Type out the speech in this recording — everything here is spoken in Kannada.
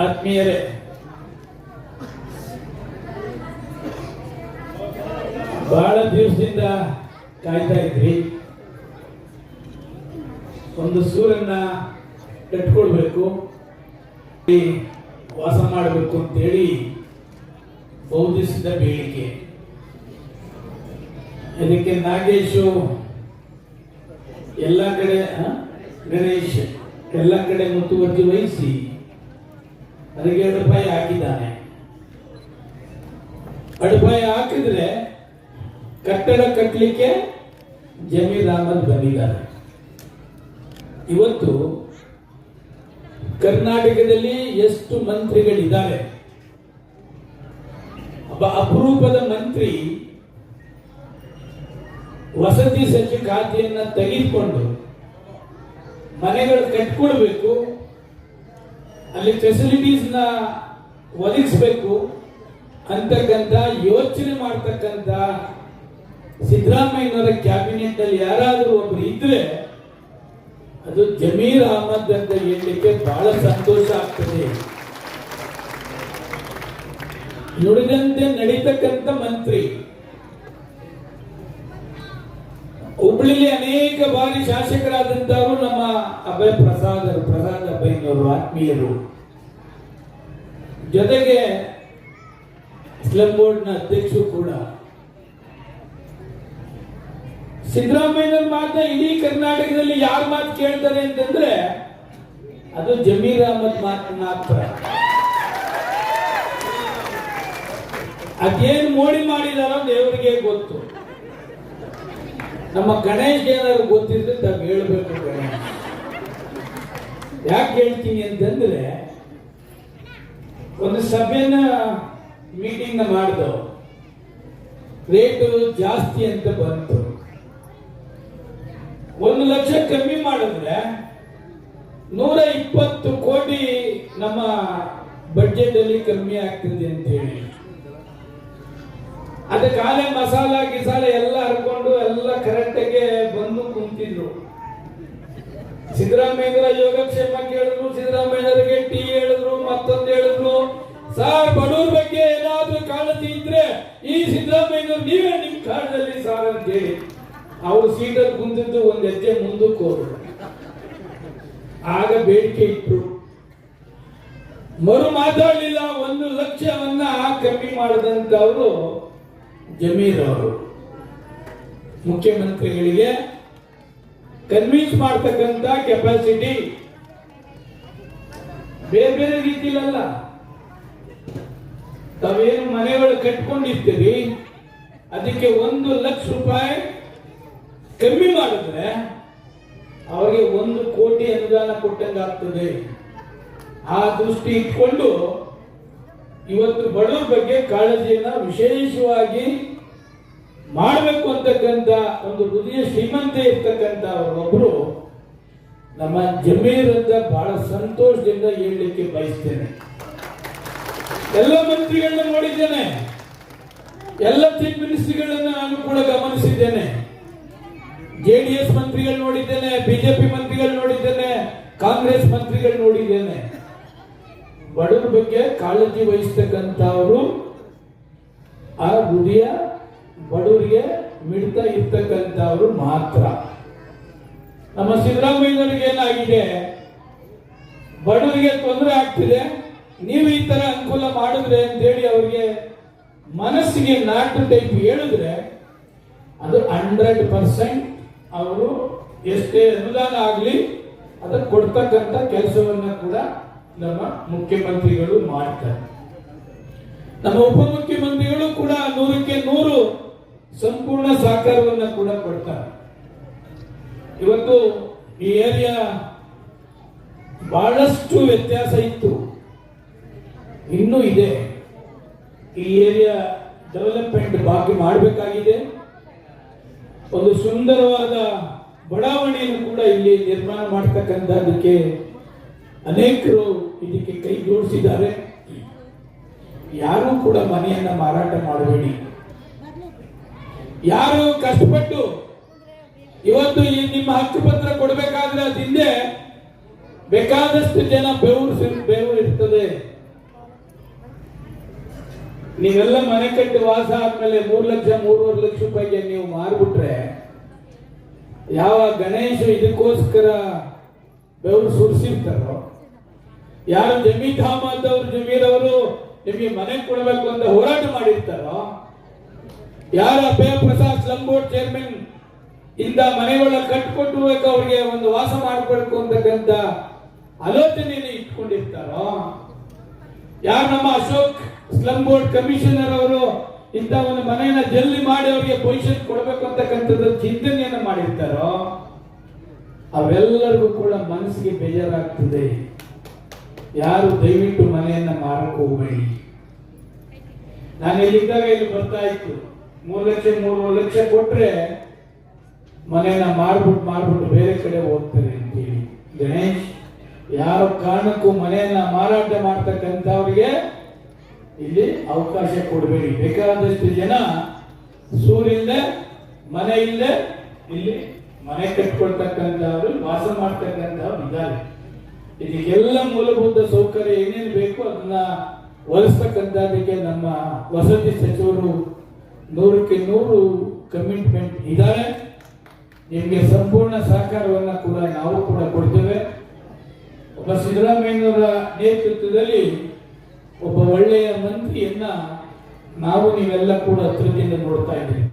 ಆತ್ಮೀಯರೇ, ಬಹಳ ದಿವಸದಿಂದ ಕಾಯ್ತಾ ಇದ್ರಿ. ಒಂದು ಸೂರ್ಯನ ಕಟ್ಕೊಳ್ಬೇಕು ವಾಸ ಮಾಡಬೇಕು ಅಂತೇಳಿ ಬೌದ್ಧಿಸಿದ ಬೇಡಿಕೆ. ಇದಕ್ಕೆ ನಾಗೇಶು, ಎಲ್ಲ ಕಡೆ ಗಣೇಶ್, ಎಲ್ಲ ಕಡೆ ಮುತುವರ್ಜಿ ವಹಿಸಿ ಅದಕ್ಕೆ ರೂಪಾಯಿ ಹಾಕಿದ್ದಾನೆ. ಅಡುಪಾಯಿ ಹಾಕಿದ್ರೆ ಕಟ್ಟಡ ಕಟ್ಟಲಿಕ್ಕೆ ಜಮೀರ್ ಅಹಮದ್ ಬಂದಿದ್ದಾರೆ. ಇವತ್ತು ಕರ್ನಾಟಕದಲ್ಲಿ ಎಷ್ಟು ಮಂತ್ರಿಗಳಿದ್ದಾರೆ ಒಬ್ಬ ಅಪರೂಪದ ಮಂತ್ರಿ ವಸತಿ ಸಚಿವ ಖಾತೆಯನ್ನ ತೆಗೆದುಕೊಂಡು ಮನೆಗಳು ಕಟ್ಕೊಡ್ಬೇಕು ಅಲ್ಲಿ ಫೆಸಿಲಿಟೀಸ್ನ ಒದಗಿಸ್ಬೇಕು ಅಂತಕ್ಕಂಥ ಯೋಚನೆ ಮಾಡ್ತಕ್ಕಂಥ ಸಿದ್ದರಾಮಯ್ಯನವರ ಕ್ಯಾಬಿನೆಟ್ ಅಲ್ಲಿ ಯಾರಾದರೂ ಒಬ್ರು ಇದ್ರೆ ಅದು ಜಮೀರ್ ಅಹಮದ್ ಅಂತ ಹೇಳಲಿಕ್ಕೆ ಬಹಳ ಸಂತೋಷ ಆಗ್ತದೆ. ನುಡಿದಂತೆ ನಡೀತಕ್ಕಂಥ ಮಂತ್ರಿ. ಹುಬ್ಳಿಲಿ ಅನೇಕ ಬಾರಿ ಶಾಸಕರಾದಂತವರು ನಮ್ಮ ಅಭಯ ಪ್ರಸಾದ್ ಪ್ರಸಾದ್ ಅಭಯನವರು ಆತ್ಮೀಯರು. ಜೊತೆಗೆ ಸ್ಲಂ ಬೋರ್ಡ್ನ ಅಧ್ಯಕ್ಷರು ಕೂಡ. ಸಿದ್ದರಾಮಯ್ಯನವ್ರ ಮಾತನ್ನ ಇಡೀ ಕರ್ನಾಟಕದಲ್ಲಿ ಯಾರ ಮಾತು ಕೇಳ್ತಾರೆ ಅಂತಂದ್ರೆ ಅದು ಜಮೀರ್ ಅಹಮದ್ ಮಾತು ಮಾತ್ರ ಅದೇನ್ ಮೋಡಿ ಮಾಡಿದಾರೋ ದೇವರಿಗೆ ಗೊತ್ತು. ನಮ್ಮ ಗಣೇಶ್ ಏನಾದ್ರು ಗೊತ್ತಿದ್ರೆ ತಾವು ಹೇಳ್ಬೇಕು ಗಣೇಶ್. ಯಾಕೆ ಹೇಳ್ತೀನಿ ಅಂತಂದ್ರೆ, ಒಂದು ಸಭೆನ ಮೀಟಿಂಗ್ ಮಾಡಿದ್ರು ಮಾಡ್ದು, ರೇಟು ಜಾಸ್ತಿ ಅಂತ ಬಂತು. ಒಂದು ಲಕ್ಷ ಕಮ್ಮಿ ಮಾಡಿದ್ರೆ, ನೂರ ಇಪ್ಪತ್ತು ಕೋಟಿ ನಮ್ಮ ಬಜೆಟ್ ಅಲ್ಲಿ ಕಮ್ಮಿ ಆಗ್ತದೆ ಅಂತ ಹೇಳಿ ಆಲೆ ಮಸಾಲ ಗಿಸಾಲ ಎಲ್ಲ ಹರ್ಕೊಂಡು ಎಲ್ಲ ಕರೆಕ್ಟಾಗಿ ಬಂದು ಕುಂತಿದ್ರು. ಸಿದ್ದರಾಮಯ್ಯರ ಯೋಗಕ್ಷೇಮ ಕೇಳಿದ್ರು ಸಿದ್ದರಾಮಯ್ಯರಿಗೆ ಟೀ ಹೇಳಿದ್ರು, ಮತ್ತೊಂದು ಹೇಳಿದ್ರು. ಸಾರ್, ಬಡವ್ರ ಬಗ್ಗೆ ಏನಾದ್ರೂ ಕಾಳಜಿ ಇದ್ರೆ ಈ ಸಿದ್ದರಾಮಯ್ಯ ನೀವೇ ನಿಮ್ ಕಾಲದಲ್ಲಿ ಸಾರ್ ಅಂತ ಹೇಳಿ ಅವ್ರು ಸೀಟಲ್ಲಿ ಕುಂತಿದ್ದು ಒಂದ್ ಹೆಜ್ಜೆ ಮುಂದಕ್ಕೆ ಹೋದ್ರು. ಆಗ ಬೇಡಿಕೆ ಇಟ್ರು. ಮರು ಮಾತಾಡಲಿಲ್ಲ, ಒಂದು ಲಕ್ಷವನ್ನ ಕಮ್ಮಿ ಮಾಡದಂತವರು ಜಮೀರ್ ಅವರು. ಮುಖ್ಯಮಂತ್ರಿಗಳಿಗೆ ಕನ್ವಿನ್ಸ್ ಮಾಡ್ತಕ್ಕಂತ ಕೆಪಾಸಿಟಿ ಬೇರೆ ಬೇರೆ ರೀತಿಯಲ್ಲ ತಾವೇನು ಮನೆಗಳು ಕಟ್ಕೊಂಡಿರ್ತೀರಿ, ಅದಕ್ಕೆ ಒಂದು ಲಕ್ಷ ರೂಪಾಯಿ ಕಮ್ಮಿ ಮಾಡಿದ್ರೆ ಅವರಿಗೆ ಒಂದು ಕೋಟಿ ಅನುದಾನ ಕೊಟ್ಟಂಗಾಗ್ತದೆ ಆ ದೃಷ್ಟಿ ಇಟ್ಕೊಂಡು ಇವತ್ತು ಬಡವರ ಬಗ್ಗೆ ಕಾಳಜಿಯನ್ನ ವಿಶೇಷವಾಗಿ ಮಾಡಬೇಕು ಅಂತಕ್ಕಂಥ ಒಂದು ಹೃದಯ ಶ್ರೀಮಂತೆ ಇರ್ತಕ್ಕಂಥ ಅವರೊಬ್ಬರು ನಮ್ಮ ಜಮೀರ್ ಅಂತ ಬಹಳ ಸಂತೋಷದಿಂದ ಹೇಳಲಿಕ್ಕೆ ಬಯಸ್ತೇನೆ. ಎಲ್ಲ ಮಂತ್ರಿಗಳನ್ನ ನೋಡಿದ್ದೇನೆ. ಎಲ್ಲ ಚೀಫ್ ಮಿನಿಸ್ಟ್ರಿಗಳನ್ನ ನಾನು ಕೂಡ ಗಮನಿಸಿದ್ದೇನೆ. ಜೆಡಿಎಸ್ ಮಂತ್ರಿಗಳು ನೋಡಿದ್ದೇನೆ ಬಿಜೆಪಿ ಮಂತ್ರಿಗಳು ನೋಡಿದ್ದೇನೆ, ಕಾಂಗ್ರೆಸ್ ಮಂತ್ರಿಗಳು ನೋಡಿದ್ದೇನೆ. ಬಡವರ ಬಗ್ಗೆ ಕಾಳಜಿ ವಹಿಸ್ತಕ್ಕಂಥವರು, ಆ ಹೃದಯ ಬಡವರಿಗೆ ಮಿಡ್ತಾ ಇರ್ತಕ್ಕಂಥವ್ರು ಮಾತ್ರ. ನಮ್ಮ ಸಿದ್ದರಾಮಯ್ಯನವರಿಗೆ ಏನಾಗಿದೆ? ಬಡವರಿಗೆ ತೊಂದರೆ ಆಗ್ತಿದೆ. ನೀವು ಈ ತರ ಅನುಕೂಲ ಮಾಡಿದ್ರೆ ಅಂತೇಳಿ ಅವ್ರಿಗೆ ಮನಸ್ಸಿಗೆ ನಾಟು ಟೈಪ್ ಹೇಳಿದ್ರೆ ಅದು ಹಂಡ್ರೆಡ್ ಪರ್ಸೆಂಟ್ ಅವರು ಎಷ್ಟೇ ಅನುದಾನ ಆಗಲಿ ಅದಕ್ಕೆ ಕೊಡ್ತಕ್ಕಂಥ ಕೆಲಸವನ್ನ ಕೂಡ ನಮ್ಮ ಮುಖ್ಯಮಂತ್ರಿಗಳು ಮಾಡ್ತಾರೆ. ನಮ್ಮ ಉಪಮುಖ್ಯಮಂತ್ರಿಗಳು ಕೂಡ ನೂರಕ್ಕೆ ನೂರು ಸಂಪೂರ್ಣ ಸಹಕಾರವನ್ನ ಕೂಡ ಕೊಡ್ತಾರೆ. ಇವತ್ತು ಈ ಏರಿಯಾ ಬಹಳಷ್ಟು ವ್ಯತ್ಯಾಸ ಇತ್ತು. ಇನ್ನೂ ಇದೆ. ಈ ಏರಿಯಾ ಡೆವಲಪ್ಮೆಂಟ್ ಬಾಕಿ ಮಾಡಬೇಕಾಗಿದೆ. ಒಂದು ಸುಂದರವಾದ ಬಡಾವಣೆಯನ್ನು ಕೂಡ ಇಲ್ಲಿ ನಿರ್ಮಾಣ ಮಾಡ್ತಕ್ಕಂಥದ್ದಕ್ಕೆ ಅನೇಕರು ಇದಕ್ಕೆ ಕೈ ಜೋಡಿಸಿದ್ದಾರೆ. ಯಾರು ಕೂಡ ಮನೆಯನ್ನ ಮಾರಾಟ ಮಾಡಬೇಡಿ. ಯಾರು ಕಷ್ಟಪಟ್ಟು ಇವತ್ತು ಈ ನಿಮ್ಮ ಹಕ್ಕುಪತ್ರ ಕೊಡಬೇಕಾದ್ರೆ ಅದು ಹಿಂದೆ ಬೇಕಾದಷ್ಟು ಜನ ಬೆವರು ಬೆವರು ಇರ್ತದೆ. ನೀವೆಲ್ಲ ಮನೆ ಕಟ್ಟಿ ವಾಸ ಆದ್ಮೇಲೆ ಮೂರು ಲಕ್ಷ, ಮೂರುವರೆ ಲಕ್ಷ ರೂಪಾಯಿಗೆ ನೀವು ಮಾರ್ಬಿಟ್ರೆ ಯಾವ ಗಣೇಶ ಇದಕ್ಕೋಸ್ಕರ ಬೆವರು ಸುರಿಸಿರ್ತಾರೋ? ಯಾರು ಜಮೀರ್ ಅಹಮದ್ ಜಮೀರ್ ಅವರು ನಿಮಗೆ ಮನೆ ಕೊಡಬೇಕು ಅಂತ ಹೋರಾಟ ಮಾಡಿರ್ತಾರೋ? ಯಾರ Abhay Prasad slum board chairman ಇಂದ ಮನೆಗಳ ಕಟ್ಕೊಟ್ಟು ಅವ್ರಿಗೆ ಒಂದು ವಾಸ ಮಾಡಬೇಕು ಅಂತಕ್ಕಂಥ ಆಲೋಚನೆಯನ್ನು ಇಟ್ಕೊಂಡಿರ್ತಾರೋ? ಯಾರು ನಮ್ಮ ಅಶೋಕ್ ಸ್ಲಮ್ ಬೋರ್ಡ್ ಕಮಿಷನರ್ ಅವರು ಇಂಥ ಒಂದು ಮನೆಯನ್ನ ಜಲ್ದಿ ಮಾಡಿ ಅವರಿಗೆ ಪೊಸಿಷನ್ ಕೊಡಬೇಕು ಅಂತಕ್ಕಂಥದ್ದು ಚಿಂತನೆಯನ್ನು ಮಾಡಿರ್ತಾರೋ? ಅವೆಲ್ಲರಿಗೂ ಕೂಡ ಮನಸ್ಸಿಗೆ ಬೇಜಾರಾಗ್ತದೆ. ಯಾರು ದಯವಿಟ್ಟು ಮನೆಯನ್ನ ಮಾರಕ್ಕೆ ಹೋಗಬೇಡಿ ನಾನು ಇಲ್ಲಿದ್ದಾಗ ಇಲ್ಲಿ ಬರ್ತಾ ಇತ್ತು. ಮೂರು ಲಕ್ಷ ಮೂರು ಲಕ್ಷ ಕೊಟ್ರೆ ಮನೆಯನ್ನ ಮಾರ್ಬಿಟ್ಟು ಮಾರ್ಬಿಟ್ಟು ಬೇರೆ ಕಡೆ ಹೋಗ್ತಾರೆ ಅಂತೇಳಿ. ಗಣೇಶ್ ಯಾವ ಕಾರಣಕ್ಕೂ ಮನೆಯನ್ನ ಮಾರಾಟ ಮಾಡ್ತಕ್ಕಂಥವ್ರಿಗೆ ಇಲ್ಲಿ ಅವಕಾಶ ಕೊಡಬೇಡಿ. ಬೇಕಾದಷ್ಟು ಜನ ಸೂರಿಲ್ಲದೆ, ಮನೆ ಇಲ್ಲದೆ ಇಲ್ಲಿ ಮನೆ ಕಟ್ಕೊಳ್ತಕ್ಕಂಥವ್ರು, ವಾಸ ಮಾಡ್ತಕ್ಕಂಥವ್ರು ಇದ್ದಾರೆ. ಇದಕ್ಕೆಲ್ಲ ಮೂಲಭೂತ ಸೌಕರ್ಯ ಏನೇನು ಬೇಕು ಅದನ್ನ ಒಲಿಸ್ತಕ್ಕಂಥದ್ದಕ್ಕೆ ನಮ್ಮ ವಸತಿ ಸಚಿವರು ನೂರಕ್ಕೆ ನೂರು ಕಮಿಟ್ಮೆಂಟ್ ಇದ್ದಾರೆ ನಿಮಗೆ ಸಂಪೂರ್ಣ ಸಹಕಾರವನ್ನು ಕೂಡ ನಾವು ಕೂಡ ಕೊಡ್ತೇವೆ. ಒಬ್ಬ ಸಿದ್ದರಾಮಯ್ಯನವರ ನೇತೃತ್ವದಲ್ಲಿ ಒಬ್ಬ ಒಳ್ಳೆಯ ಮಂತ್ರಿಯನ್ನ ನಾವು ನೀವೆಲ್ಲ ಕೂಡ ಹತ್ರದಿಂದ ನೋಡ್ತಾ ಇದ್ದೀವಿ